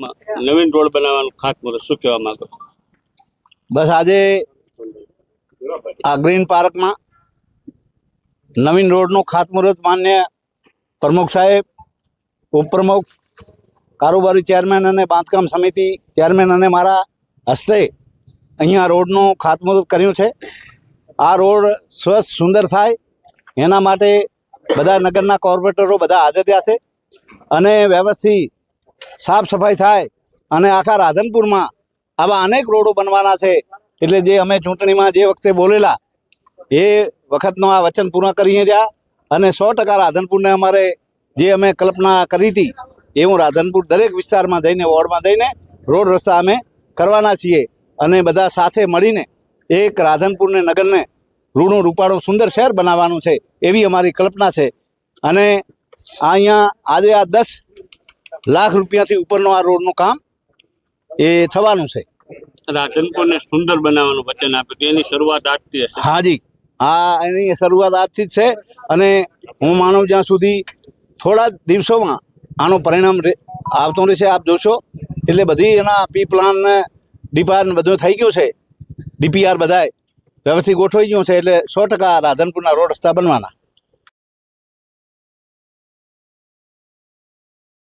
નવીન road બનાવવાનું ખાતમુહૂર્ત શું કહેવા માંગો? બસ આજે આ ગ્રીન પાર્કમાં નવીન રોડનું ખાતમુહૂર્ત માન્ય પ્રમુખ સાહેબ, ઉપપ્રમુખ, કારોબારી ચેરમેન અને બાંધકામ સમિતિ ચેરમેન અને મારા હસ્તે અહીંયા રોડનું ખાતમુહૂર્ત કર્યું છે. આ રોડ સ્વચ્છ, સુંદર થાય. એના માટે બધા નગરના કોર્પોરેટરો બધા હાજર રહ્યા છે. અને વ્યવસ્થિત સાફ સફાઈ થાય અને આખા રાધનપુરમાં આવા અનેક રોડો બનવાના છે. એટલે જે અમે ચૂંટણીમાં જે વખતે બોલેલા, એ વખતનો આ વચન પૂર્ણ કરીએ રહ્યા અને સો ટકા રાધનપુરને અમારે જે અમે કલ્પના કરી હતી, એ હું રાધનપુર દરેક વિસ્તારમાં જઈને, વોર્ડમાં જઈને રોડ રસ્તા અમે કરવાના છીએ. અને બધા સાથે મળીને એક રાધનપુરને, નગરને રૂણું રૂપાળું સુંદર શહેર બનાવવાનું છે, એવી અમારી કલ્પના છે. અને અહીંયા આજે આ દસ લાખ રૂપિયાથી ઉપરનો આ રોડનું કામ એ થવાનું છે. રાધનપુરને સુંદર બનાવવાનું વચન આપ્યું હતું. એની શરૂઆત આજથી હશે. હાજી આ એની શરૂઆત આજથી જ છે અને હું માનું જ્યાં સુધી થોડા દિવસોમાં આનું પરિણામ આવતું રહેશે આપ જોશો. એટલે બધી એના પી પ્લાન ને ડીપાર બધું થઈ ગયું છે. ડીપીઆર બધાય વ્યવસ્થિત ગોઠવાઈ ગયું છે એટલે સો ટકા રાધનપુરના રોડ રસ્તા બનવાના.